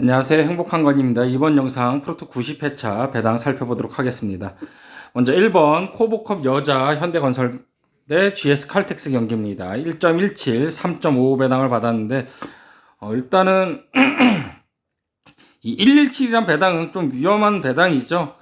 안녕하세요. 행복한 건입니다. 이번 영상 프로토 90회차 배당 살펴보도록 하겠습니다. 먼저 1번 코보컵 여자 현대건설 대 GS 칼텍스 경기입니다. 1.17, 3.5 배당을 받았는데 어, 일단은 이 117이란 배당은 좀 위험한 배당이죠.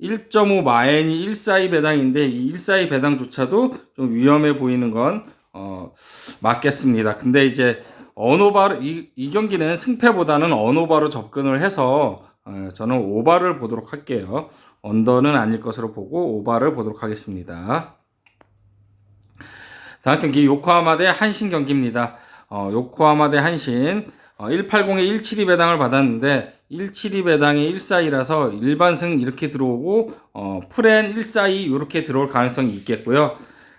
1.5 마엔이 142 배당인데 이 142 배당조차도 좀 위험해 보이는 건 어, 맞겠습니다. 근데 이제 언오바로 이, 이 경기는 승패보다는 언오바로 접근을 해서 어, 저는 오바를 보도록 할게요. 언더는 아닐 것으로 보고 오바를 보도록 하겠습니다. 다음 경기 요코하마 대 한신 경기입니다. 어, 요코하마 대 한신 어, 180에 172 배당을 받았는데 172 배당이 142라서 일반승 이렇게 들어오고 어, 프렌 142 이렇게 들어올 가능성이 있겠고요.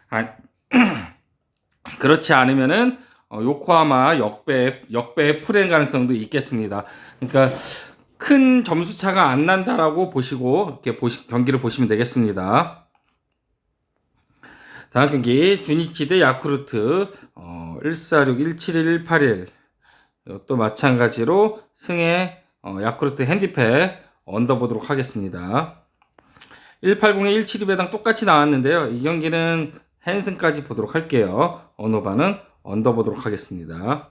아, 그렇지 않으면은 어, 요코하마 역배 역배 프렌 가능성도 있겠습니다. 그러니까 큰 점수 차가 안 난다라고 보시고 이렇게 보시, 경기를 보시면 되겠습니다. 다음 경기 주니치 대 야쿠르트 어, 146, 171, 181 이것도 마찬가지로 승에 어, 야쿠르트 핸디패 언더 보도록 하겠습니다. 180에 172 배당 똑같이 나왔는데요. 이 경기는 핸승까지 보도록 할게요. 언어바는 언더 보도록 하겠습니다.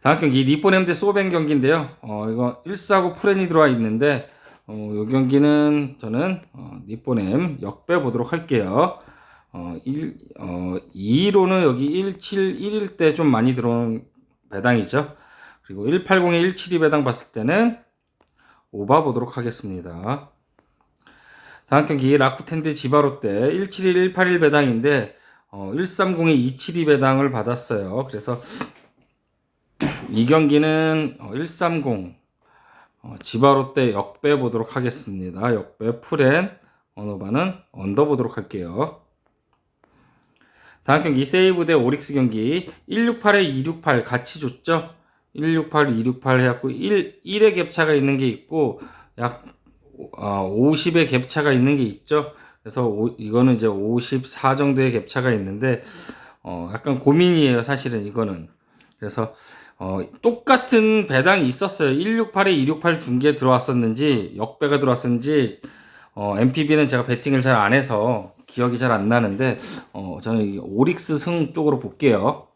다음 경기 리포넴 대 소벤 경기인데요. 어, 이거 149 프렌이 들어와 있는데 어, 이 경기는 저는 어, 니포넴 역배 보도록 할게요. 어, 1, 어, 2로는 여기 171일 때 좀 많이 들어오는 배당이죠. 그리고 180에 172 배당 봤을 때는 오바 보도록 하겠습니다. 다음 경기 라쿠텐 대 지바로 때 171, 181 배당인데 어, 130에 272 배당을 받았어요. 그래서 이 경기는 어, 130 어, 지바로 때 역배 보도록 하겠습니다. 역배 풀엔 언어바는 언더 보도록 할게요. 다음 경기 세이브 대 오릭스 경기 168에 268 같이 줬죠. 168, 268 해갖고 1, 1의 갭차가 있는 게 있고 약 어, 50의 갭차가 있는 게 있죠. 그래서 오, 이거는 이제 54 정도의 갭차가 있는데 어, 약간 고민이에요. 사실은 이거는. 그래서 어, 똑같은 배당이 있었어요. 168에 268 중계 들어왔었는지 역배가 들어왔었는지 어, MPB는 제가 배팅을 잘 안 해서 기억이 잘 안 나는데 어, 저는 이 오릭스 승 쪽으로 볼게요.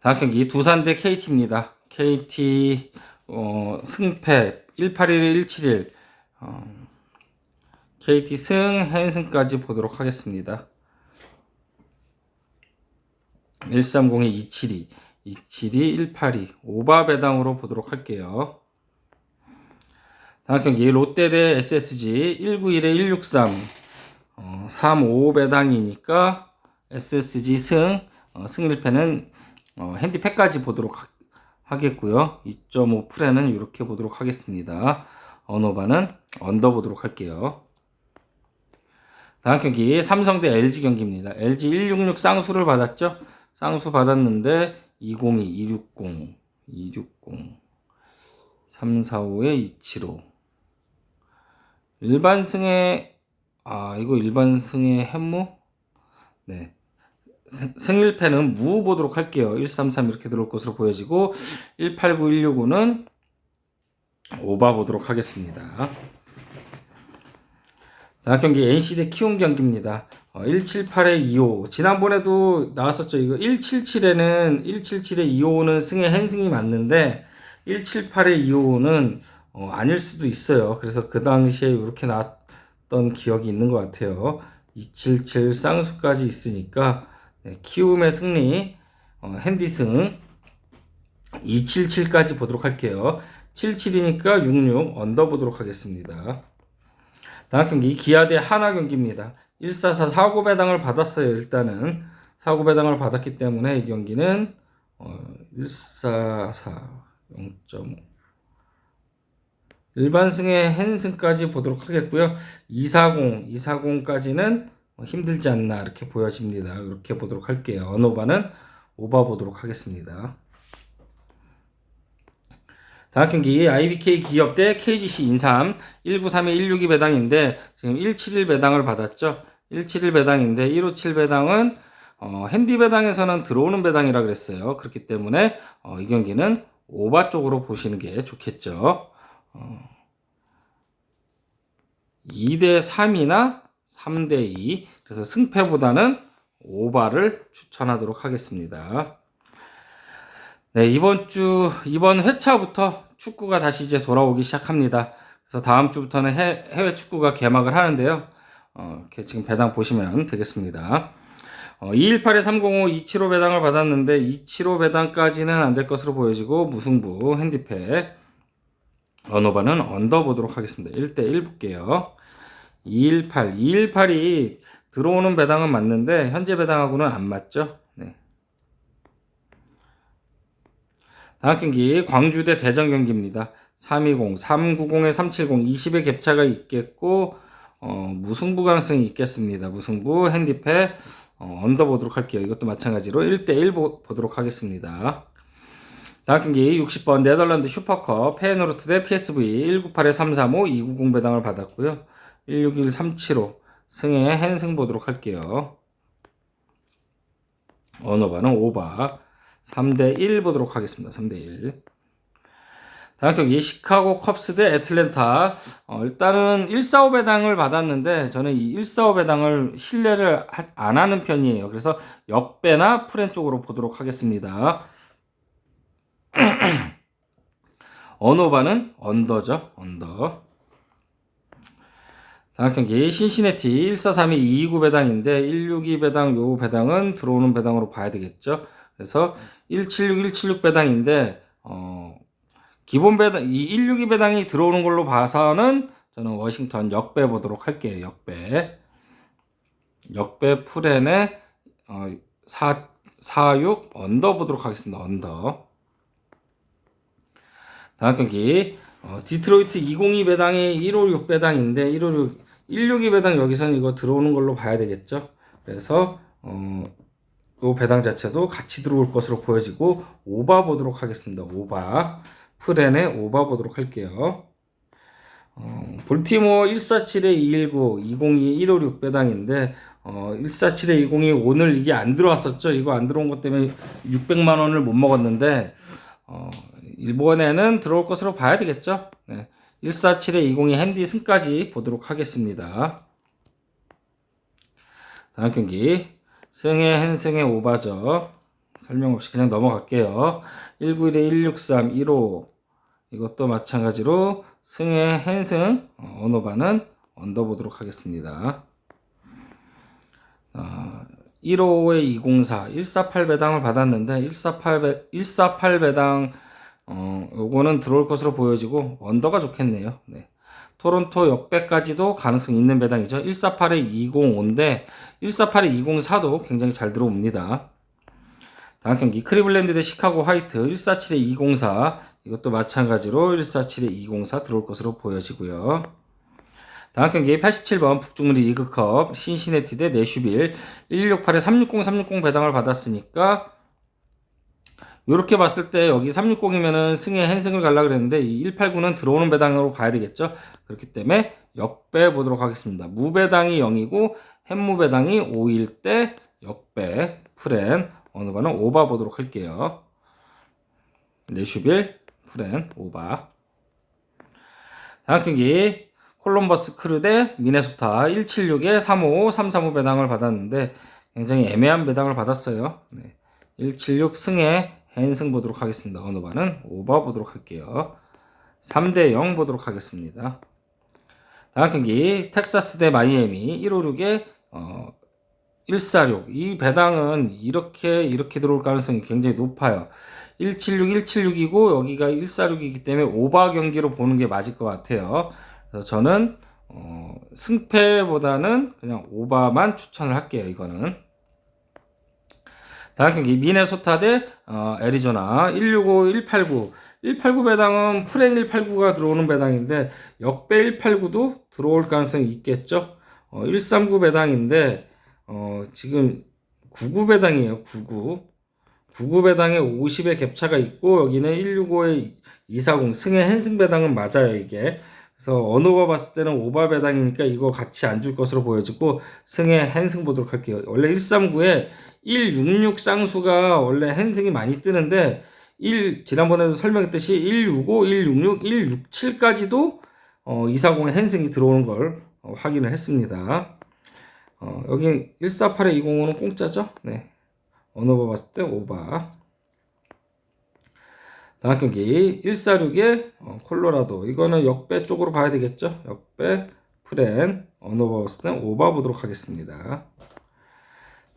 다음 경기 두산 대 KT입니다. KT 어, 승패 181, 171 어, KT 승, 핸승까지 보도록 하겠습니다. 130에 272, 272, 182 오바 배당으로 보도록 할게요. 다음 경기 롯데 대 SSG 191에 163 어, 35 배당이니까 SSG 승 어, 승 1패는 어, 핸디패까지 보도록 하, 하겠고요. 2.5 프레는 이렇게 보도록 하겠습니다. 언어바는 언더 보도록 할게요. 다음 경기 삼성 대 LG 경기입니다. LG 166 쌍수를 받았죠. 쌍수 받았는데 202, 260, 260, 345에 275. 일반 승에 아 이거 일반 승의 햄무 네 생일패는 무 보도록 할게요 133 이렇게 들어올 것으로 보여지고 189 165는 오바 보도록 하겠습니다 다음 경기 NC 대 키움 경기입니다 어, 178에 25 지난번에도 나왔었죠 이거 177에는 177에 25는 승의 핸승이 맞는데 178에 25는 어, 아닐 수도 있어요. 그래서 그 당시에 이렇게 나왔던 기억이 있는 것 같아요. 277 쌍수까지 있으니까 네, 키움의 승리, 어, 핸디승 277까지 보도록 할게요. 77이니까 66 언더 보도록 하겠습니다. 다음 경기 기아 대 하나 경기입니다. 144 사고 배당을 받았어요. 일단은 사고 배당을 받았기 때문에 이 경기는 어, 144 0.5 일반 승의 핸승까지 보도록 하겠고요. 240, 240까지는 힘들지 않나 이렇게 보여집니다. 이렇게 보도록 할게요. 언오바는 오바 보도록 하겠습니다. 다음 경기 IBK 기업 대 KGC 인삼 193에 162 배당인데 지금 171 배당을 받았죠. 171 배당인데 157 배당은 어, 핸디 배당에서는 들어오는 배당이라 그랬어요. 그렇기 때문에 어, 이 경기는 오바 쪽으로 보시는 게 좋겠죠. 어, 2대 3이나 3대 2. 그래서 승패보다는 오바를 추천하도록 하겠습니다. 네, 이번 주, 이번 회차부터 축구가 다시 이제 돌아오기 시작합니다. 그래서 다음 주부터는 해, 해외 축구가 개막을 하는데요. 어, 지금 배당 보시면 되겠습니다. 어, 218에 305, 275 배당을 받았는데 275 배당까지는 안 될 것으로 보여지고 무승부 핸디패 언어반은 언더 보도록 하겠습니다. 1대1 볼게요. 218, 218이 들어오는 배당은 맞는데 현재 배당하고는 안 맞죠? 네. 다음 경기 광주 대 대전 경기입니다. 320, 390에 370, 20의 격차가 있겠고 어, 무승부 가능성이 있겠습니다. 무승부 핸디패 어, 언더 보도록 할게요. 이것도 마찬가지로 1대1 보, 보도록 하겠습니다. 다음 경기 60번 네덜란드 슈퍼컵 페너루트 대 PSV 198에 335 290 배당을 받았고요. 161 375 승에 핸승 보도록 할게요. 언어바는 오바 3대 1 보도록 하겠습니다. 3대 1. 다음 경기 시카고 컵스 대 애틀랜타. 어, 일단은 145 배당을 받았는데 저는 이145 배당을 신뢰를 하- 안 하는 편이에요. 그래서 역배나 프렌 쪽으로 보도록 하겠습니다. 언어바는 언더죠. 언더. 다음 경기 신시내티 1432 229 배당인데 162 배당 요 배당은 들어오는 배당으로 봐야 되겠죠. 그래서 176 176 배당인데 어 기본 배당 이 162 배당이 들어오는 걸로 봐서는 저는 워싱턴 역배 보도록 할게요. 역배. 역배 풀엔에 어, 4 46 언더 보도록 하겠습니다. 언더. 다음 경기 어, 디트로이트 202 배당이 156 배당인데 156 162 배당 여기서는 이거 들어오는 걸로 봐야 되겠죠. 그래서 어, 요 배당 자체도 같이 들어올 것으로 보여지고 오바 보도록 하겠습니다. 오바 프렌에 오바 보도록 할게요. 어, 볼티모어 147에 219, 202, 156 배당인데 어, 147에 202 오늘 이게 안 들어왔었죠. 이거 안 들어온 것 때문에 600만 원을 못 먹었는데 어, 일본에는 들어올 것으로 봐야 되겠죠. 네. 147에 202 핸디 승까지 보도록 하겠습니다. 다음 경기 승의 핸승의 오바죠. 설명 없이 그냥 넘어갈게요. 191에 163, 15 이것도 마찬가지로 승의 핸승 어, 언어반은 언더 보도록 하겠습니다. 어, 155에 204, 148 배당을 받았는데 148 배, 148 배당 어, 요거는 들어올 것으로 보여지고 언더가 좋겠네요. 네. 토론토 역배까지도 가능성 있는 배당이죠. 148에 205인데 148에 204도 굉장히 잘 들어옵니다. 다음 경기 크리블랜드 대 시카고 화이트 147에 204 이것도 마찬가지로 147에 204 들어올 것으로 보여지고요. 다음 경기 87번 북중리 리그컵 신시내티 대 내슈빌 168에 360 360 배당을 받았으니까 요렇게 봤을 때 여기 360이면은 승에 핸승을 갈라 그랬는데 이 189는 들어오는 배당으로 봐야 되겠죠. 그렇기 때문에 역배 보도록 하겠습니다. 무배당이 0이고 햄무배당이 5일 때 역배 프렌 어느 바는 오바 보도록 할게요. 네슈빌 프렌 오바. 다음 경기 콜럼버스 크루 대 미네소타 176에 355 335 배당을 받았는데 굉장히 애매한 배당을 받았어요. 네. 176 승에 핸승 보도록 하겠습니다. 어느 바는 오버 보도록 할게요. 3대 0 보도록 하겠습니다. 다음 경기 텍사스 대 마이애미 156에 어, 146. 이 배당은 이렇게 이렇게 들어올 가능성이 굉장히 높아요. 176 176이고 여기가 146이기 때문에 오버 경기로 보는 게 맞을 것 같아요. 그래서 저는 어, 승패보다는 그냥 오바만 추천을 할게요. 이거는. 다음 경기 미네소타 대 어, 애리조나 165 189 189 배당은 프렌 189가 들어오는 배당인데 역배 189도 들어올 가능성이 있겠죠. 어, 139 배당인데 어, 지금 99 배당이에요. 99 99 배당에 50의 갭차가 있고 여기는 165에 240 승의 핸승 배당은 맞아요 이게. 그래서 거 봤을 때는 오바 배당이니까 이거 같이 안 줄 것으로 보여지고 승의 핸승 보도록 할게요. 원래 139에 166 쌍수가 원래 핸승이 많이 뜨는데 1 지난번에도 설명했듯이 165, 166, 167까지도 어, 240에 핸승이 들어오는 걸 어, 확인을 했습니다. 어, 여기 148에 205는 공짜죠? 네. 거 봤을 때 오바. 다음 경기 146에 어, 콜로라도 이거는 역배 쪽으로 봐야 되겠죠? 역배 프렌 거 봤을 때 오바 보도록 하겠습니다.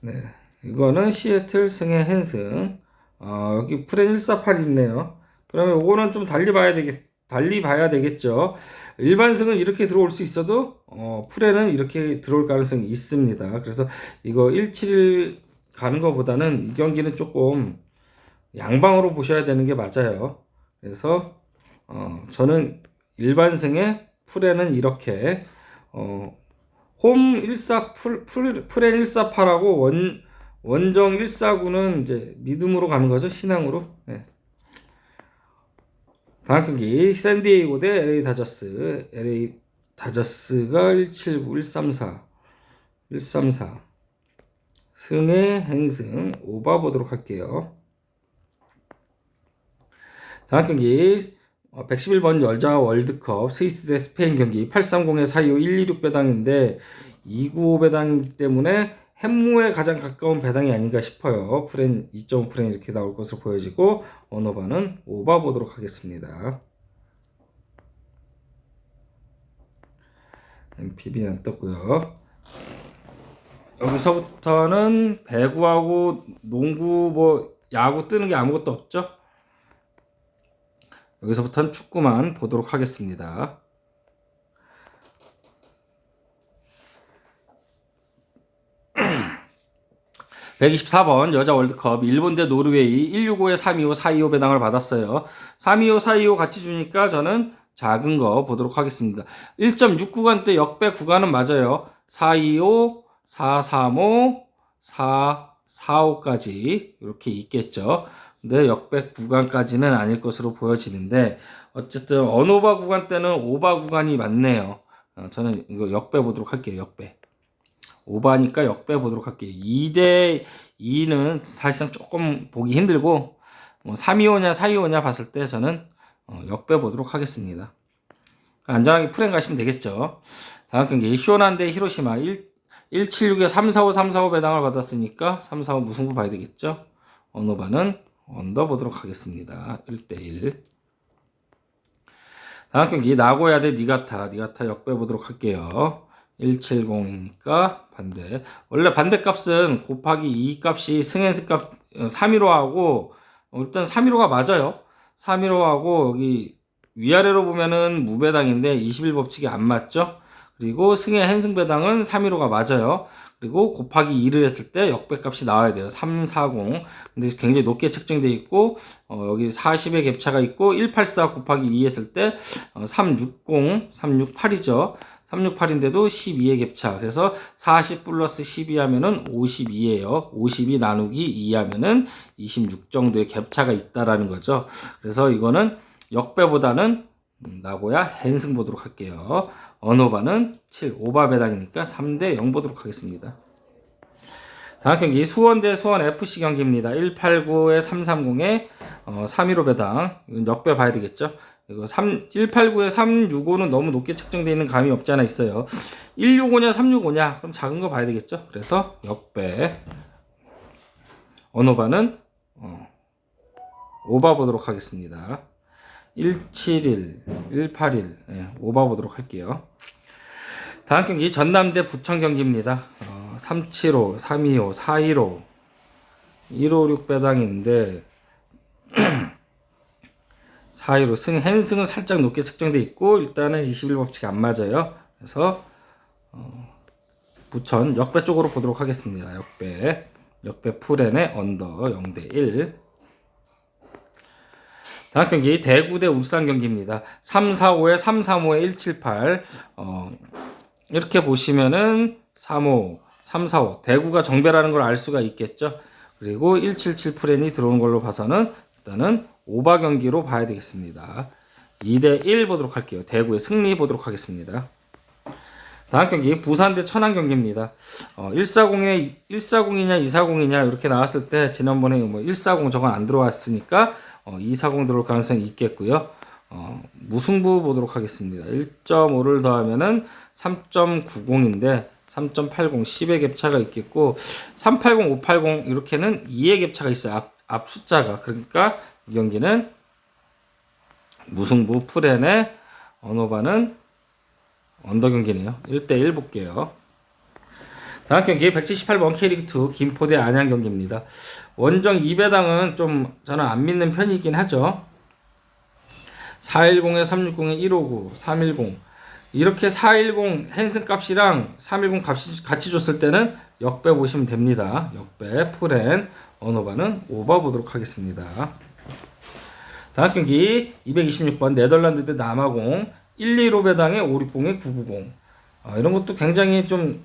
네. 이거는 시애틀 승의 핸승. 어, 여기 프렌 148 있네요. 그러면 이거는 좀 달리 봐야 되겠, 달리 봐야 되겠죠. 일반 승은 이렇게 들어올 수 있어도, 어, 프렌은 이렇게 들어올 가능성이 있습니다. 그래서 이거 171 가는 것보다는 이 경기는 조금 양방으로 보셔야 되는 게 맞아요. 그래서, 어, 저는 일반 승의 프렌은 이렇게, 어, 홈 14, 풀, 풀, 프렌 148하고 원, 원정 149는 이제 믿음으로 가는 거죠. 신앙으로. 네. 다음 경기 샌디에이고 대 LA 다저스. LA 다저스가 179, 134. 134. 승의 핸승 오바 보도록 할게요. 다음 경기 111번 여자 월드컵 스위스 대 스페인 경기 830에 425 126 배당인데 295 배당이기 때문에 햄무에 가장 가까운 배당이 아닌가 싶어요. 프렌 2.5 프렌 이렇게 나올 것으로 보여지고 언어바는 오바 보도록 하겠습니다. MPB는 안 떴고요. 여기서부터는 배구하고 농구 뭐 야구 뜨는 게 아무것도 없죠. 여기서부터는 축구만 보도록 하겠습니다. (124번) 여자 월드컵 일본 대 노르웨이 165에 325 425 배당을 받았어요 325 425 같이 주니까 저는 작은 거 보도록 하겠습니다 1.6 구간대 역배 구간은 맞아요 425 435 445까지 이렇게 있겠죠 근데 역백 구간까지는 아닐 것으로 보여지는데 어쨌든 언오바 구간 때는 오바 구간이 맞네요. 어, 저는 이거 역배 보도록 할게요. 역배. 오바니까 역배 보도록 할게요. 2대 2는 사실상 조금 보기 힘들고 뭐 325냐 425냐 봤을 때 저는 어, 역배 보도록 하겠습니다. 안전하게 프렌 가시면 되겠죠. 다음 경기 대 히로시마 1, 176에 345 345 배당을 받았으니까 345 무승부 봐야 되겠죠. 언어바는 언더 보도록 하겠습니다. 1대1. 다음 경기 나고야 대 니가타. 니가타 역배 보도록 할게요. 170이니까 반대. 원래 반대 값은 곱하기 2 값이 승행스 값315 하고 일단 315가 맞아요. 315 하고 여기 위아래로 보면은 무배당인데 21법칙이 안 맞죠? 그리고 승의 한승 배당은 315가 맞아요. 그리고 곱하기 2를 했을 때 역배값이 나와야 돼요. 340. 근데 굉장히 높게 측정되어 있고, 어, 여기 40의 갭차가 있고, 184 곱하기 2 했을 때, 어, 360, 368이죠. 368인데도 12의 갭차. 그래서 40 플러스 12 하면은 52예요. 52 나누기 2 하면은 26 정도의 갭차가 있다라는 거죠. 그래서 이거는 역배보다는 음, 나고야 헨승 보도록 할게요. 언오바는 7, 오바 배당이니까 3대 0 보도록 하겠습니다. 다음 경기 수원 대 수원 FC 경기입니다. 189에 330에 어, 315 배당. 역배 봐야 되겠죠? 이거 3, 189에 365는 너무 높게 책정되어 있는 감이 없지 않아 있어요. 165냐 365냐 그럼 작은 거 봐야 되겠죠? 그래서 역배. 언어바는 어, 오바 보도록 하겠습니다. 171, 181, 네, 오바 보도록 할게요. 다음 경기 전남대 부천 경기입니다. 어, 375, 325, 415, 156 배당인데 415 승, 핸승은 살짝 높게 측정돼 있고 일단은 21법칙이 안 맞아요. 그래서 어, 부천 역배 쪽으로 보도록 하겠습니다. 역배. 역배 풀엔의 언더 0대 1. 다음 경기 대구 대 울산 경기입니다. 345에 335에 178. 어, 이렇게 보시면은 35, 345 대구가 정배라는 걸 알 수가 있겠죠. 그리고 177 프렌이 들어오는 걸로 봐서는 일단은 오바 경기로 봐야 되겠습니다. 2대 1 보도록 할게요. 대구의 승리 보도록 하겠습니다. 다음 경기 부산 대 천안 경기입니다. 어, 140에 140이냐 240이냐 이렇게 나왔을 때 지난번에 뭐 140 저건 안 들어왔으니까 어, 240 들어올 가능성이 있겠고요. 어, 무승부 보도록 하겠습니다. 1.5를 더하면은 3.90인데 3.80 10의 갭차가 있겠고 380 580 이렇게는 2의 갭차가 있어요. 앞, 앞 숫자가 그러니까 이 경기는 무승부 풀엔의 언어바는 언더 경기네요. 1대1 볼게요. 다음 경기 178번 K리그2 김포 대 안양 경기입니다. 원정 2배당은 좀 저는 안 믿는 편이긴 하죠. 410에 360에 159, 310 이렇게 410 핸슨 값이랑 310 값이 같이 줬을 때는 역배 보시면 됩니다. 역배 풀엔 언어바는 오바 보도록 하겠습니다. 다음 경기 226번 네덜란드 대 남아공 1, 2로 배당에 560에 990 아, 이런 것도 굉장히 좀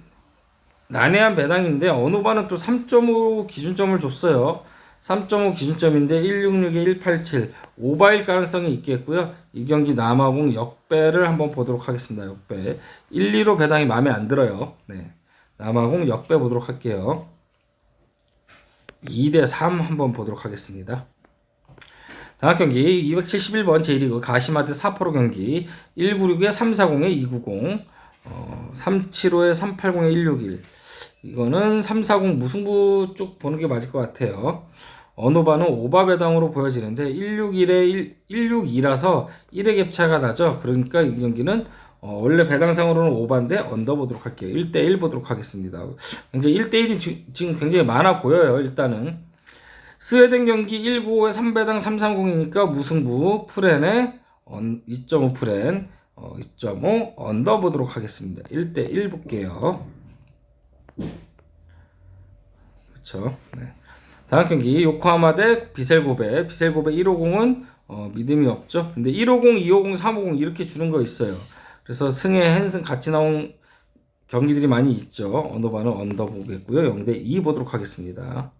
난해한 배당인데 언어바는 또 3.5 기준점을 줬어요. 3.5 기준점인데 166에 187 오바일 가능성이 있겠고요. 이 경기 남아공 역배를 한번 보도록 하겠습니다. 역배 1, 2로 배당이 마음에 안 들어요. 네. 남아공 역배 보도록 할게요. 2대 3 한번 보도록 하겠습니다. 다음 경기 271번 J리그 가시마드 사포로 경기 196에 340에 290 어, 375에 380에 161 이거는 340 무승부 쪽 보는 게 맞을 것 같아요. 언어바는 오바 배당으로 보여지는데 161에 1, 162라서 1의 갭차가 나죠. 그러니까 이 경기는 어, 원래 배당상으로는 오바인데 언더 보도록 할게요. 1대1 보도록 하겠습니다. 굉장히 1대1이 지금 굉장히 많아 보여요. 일단은 스웨덴 경기 195에 3배당 330이니까 무승부 프렌에 2.5 프렌 어, 2.5 언더 보도록 하겠습니다. 1대1 볼게요. 그렇죠. 네. 다음 경기 요코하마 대 비셀고베 비셀고베 150은 어, 믿음이 없죠. 근데 150, 250, 350 이렇게 주는 거 있어요. 그래서 승에 핸승 같이 나온 경기들이 많이 있죠. 언더바는 언더 보겠고요. 0대 2 보도록 하겠습니다.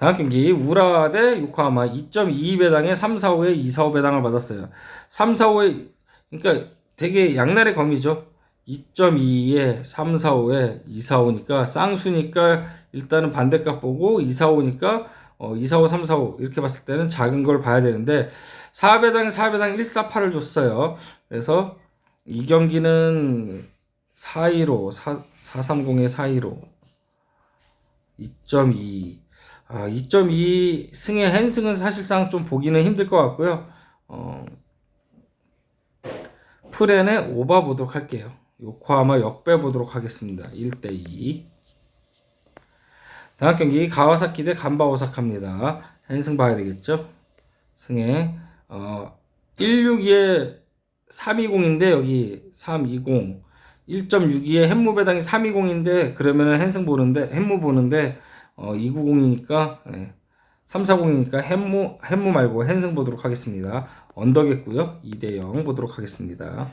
다음 경기 우라 대 요코하마 2.22배당에 3, 4, 5에 2, 4, 5배당을 받았어요. 3, 4, 5에 그러니까 되게 양날의 검이죠. 2.2에 3, 4, 5에 2, 4, 5니까 쌍수니까 일단은 반대값 보고 2, 4, 5니까 어, 2, 4, 5, 3, 4, 5 이렇게 봤을 때는 작은 걸 봐야 되는데 4배당 4배당 1, 4, 8을 줬어요. 그래서 이 경기는 415 4, 430에 415 2.2 아, 2.2 승의 핸승은 사실상 좀 보기는 힘들 것 같고요. 어, 프렌에 오바 보도록 할게요. 요코하마 역배 보도록 하겠습니다. 1대2. 다음 경기 가와사키 대 간바 오사카입니다. 핸승 봐야 되겠죠? 승에 어, 162에 320인데 여기 320 1.62에 햄무 배당이 320인데 그러면은 핸승 보는데 햄무 보는데 어, 290이니까 네. 340이니까 햄무 햄무 말고 핸승 보도록 하겠습니다. 언더겠고요. 2대 0 보도록 하겠습니다.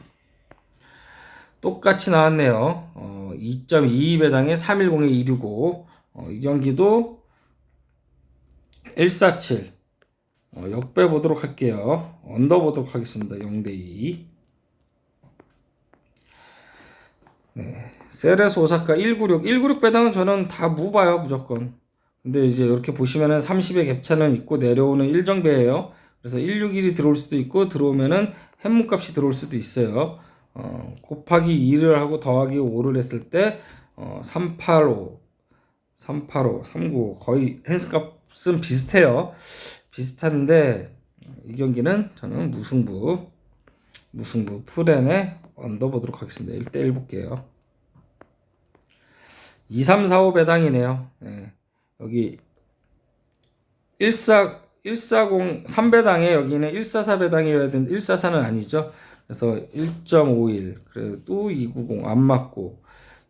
똑같이 나왔네요. 어, 2.22배당에 310에 265. 어, 이 경기도 147. 어, 역배 보도록 할게요. 언더 보도록 하겠습니다. 0대 2. 네. 세레스 오사카 196. 196 배당은 저는 다 무봐요, 무조건. 근데 이제 이렇게 보시면은 30의 갭차는 있고 내려오는 일정배예요. 그래서 161이 들어올 수도 있고 들어오면은 햇문값이 들어올 수도 있어요. 어, 곱하기 2를 하고 더하기 5를 했을 때 어, 385, 385, 395 거의 헨스 값은 비슷해요. 비슷한데 이 경기는 저는 무승부 무승부 풀엔에 언더 보도록 하겠습니다. 1대1 볼게요. 2, 3, 4, 5 배당이네요. 네. 여기 14 140 3배당에 여기는 144 배당이어야 되는데 144는 아니죠. 그래서 1.51 그래도 290 안 맞고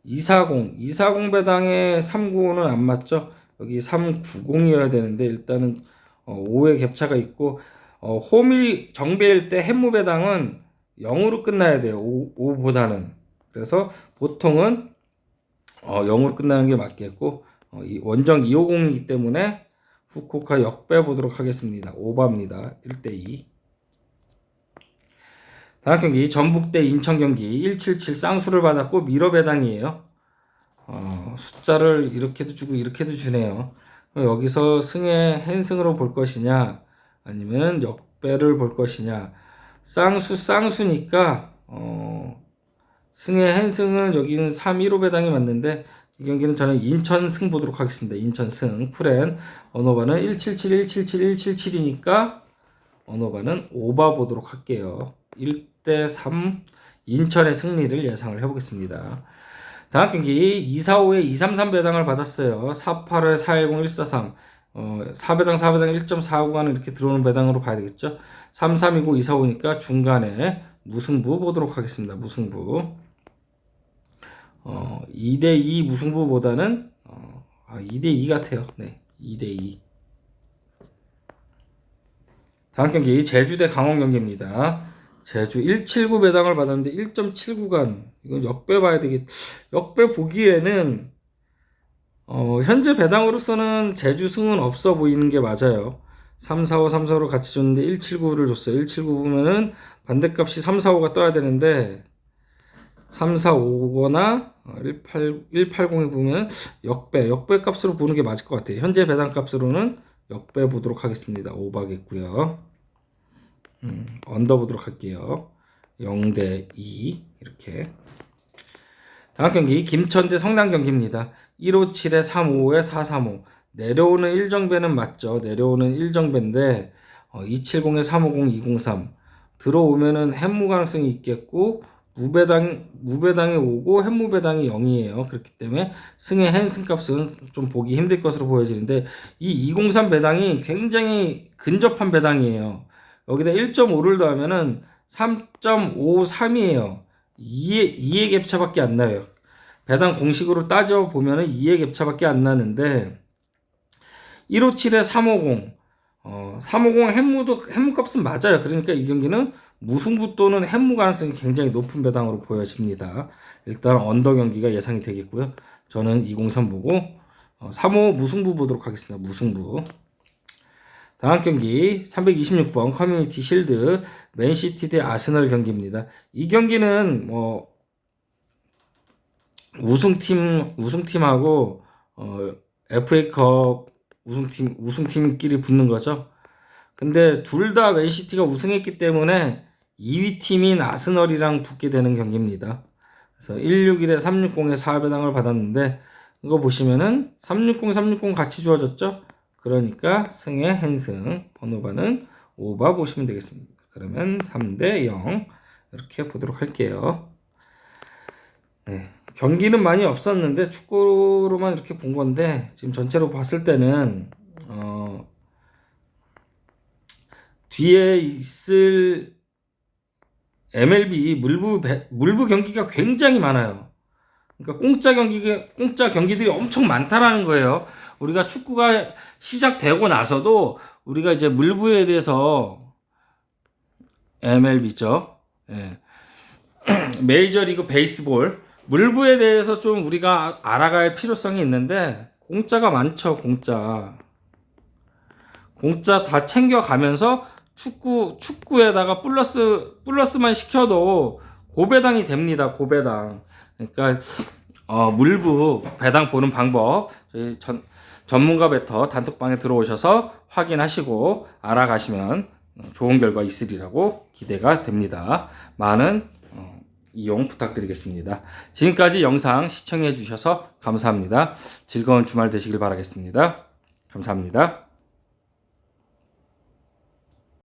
240 240 배당에 395는 안 맞죠. 여기 390이어야 되는데 일단은 어, 5의 갭차가 있고 어, 홈이 정배일 때 햄무 배당은 0으로 끝나야 돼요. 5, 5보다는. 그래서 보통은 어, 0으로 끝나는 게 맞겠고 어, 이 원정 250이기 때문에 후쿠오카 역배 보도록 하겠습니다. 오바입니다. 1대2. 다음 경기 전북대 인천 경기 177 쌍수를 받았고 미러 배당이에요. 어, 숫자를 이렇게도 주고 이렇게도 주네요. 여기서 승의 헨승으로 볼 것이냐 아니면 역배를 볼 것이냐 쌍수 쌍수니까 어, 승의 헨승은 여기는 315 배당이 맞는데 이 경기는 저는 인천 승 보도록 하겠습니다. 인천 승 프렌 언어바는 177 177 177이니까 언어바는 오바 보도록 할게요. 1대 3 인천의 승리를 예상을 해보겠습니다. 다음 경기 245에 233 배당을 받았어요. 485에 410 143 어, 4배당 4배당 1.4구간을 이렇게 들어오는 배당으로 봐야 되겠죠. 33이고 245니까 중간에 무승부 보도록 하겠습니다. 무승부. 어, 2대2 무승부보다는 어, 아, 2대2 같아요. 네. 2대2. 다음 경기 제주 대 강원 경기입니다. 제주 179 배당을 받았는데 1.7구간 이건 역배 봐야 되겠 역배 보기에는 어, 현재 배당으로서는 제주 승은 없어 보이는 게 맞아요. 345 345로 같이 줬는데 179를 줬어요. 179 보면은 반대값이 345가 떠야 되는데 345거나 18 180에 보면 역배 역배 값으로 보는 게 맞을 것 같아요. 현재 배당 값으로는 역배 보도록 하겠습니다. 오바겠고요. 음, 언더 보도록 할게요. 0대 2 이렇게. 다음 경기 김천 대 성남 경기입니다. 157에 35에 435 내려오는 1정배는 맞죠. 내려오는 1정배인데 어, 270에 350 203 들어오면은 햄무 가능성이 있겠고 무배당 무배당이 오고 햄무배당이 0이에요. 그렇기 때문에 승의 헨승 값은 좀 보기 힘들 것으로 보여지는데 이 203 배당이 굉장히 근접한 배당이에요. 여기다 1.5를 더하면은 3.53이에요. 2의, 2의 갭차밖에 안 나요. 배당 공식으로 따져 보면은 2의 갭차밖에 안 나는데 157에 350 어, 350 햄무도 햄무 값은 맞아요. 그러니까 이 경기는 무승부 또는 햄무 가능성이 굉장히 높은 배당으로 보여집니다. 일단 언더 경기가 예상이 되겠고요. 저는 203 보고 어, 3호 무승부 보도록 하겠습니다. 무승부. 다음 경기 326번 커뮤니티 실드 맨시티 대 아스널 경기입니다. 이 경기는 뭐 우승팀 우승팀하고 어, FA컵 우승팀 우승팀끼리 붙는 거죠. 근데 둘 다 맨시티가 우승했기 때문에 2위 팀인 아스널이랑 붙게 되는 경기입니다. 그래서 161에 360에 4배당을 받았는데 이거 보시면은 360 360 같이 주어졌죠? 그러니까 승의 헨승 번호반은 5바 보시면 되겠습니다. 그러면 3대 0 이렇게 보도록 할게요. 네. 경기는 많이 없었는데 축구로만 이렇게 본 건데 지금 전체로 봤을 때는 어 뒤에 있을 MLB 물부 배- 물부 경기가 굉장히 많아요. 그러니까 공짜 경기가 공짜 경기들이 엄청 많다라는 거예요. 우리가 축구가 시작되고 나서도 우리가 이제 물부에 대해서 MLB죠. 예. 메이저리그 베이스볼 물부에 대해서 좀 우리가 알아갈 필요성이 있는데 공짜가 많죠, 공짜. 공짜 다 챙겨가면서 축구 축구에다가 플러스 플러스만 시켜도 고배당이 됩니다. 고배당. 그러니까 어, 물부 배당 보는 방법 저희 전 전문가 베터 단톡방에 들어오셔서 확인하시고 알아가시면 좋은 결과 있으리라고 기대가 됩니다. 많은 어, 이용 부탁드리겠습니다. 지금까지 영상 시청해 주셔서 감사합니다. 즐거운 주말 되시길 바라겠습니다. 감사합니다.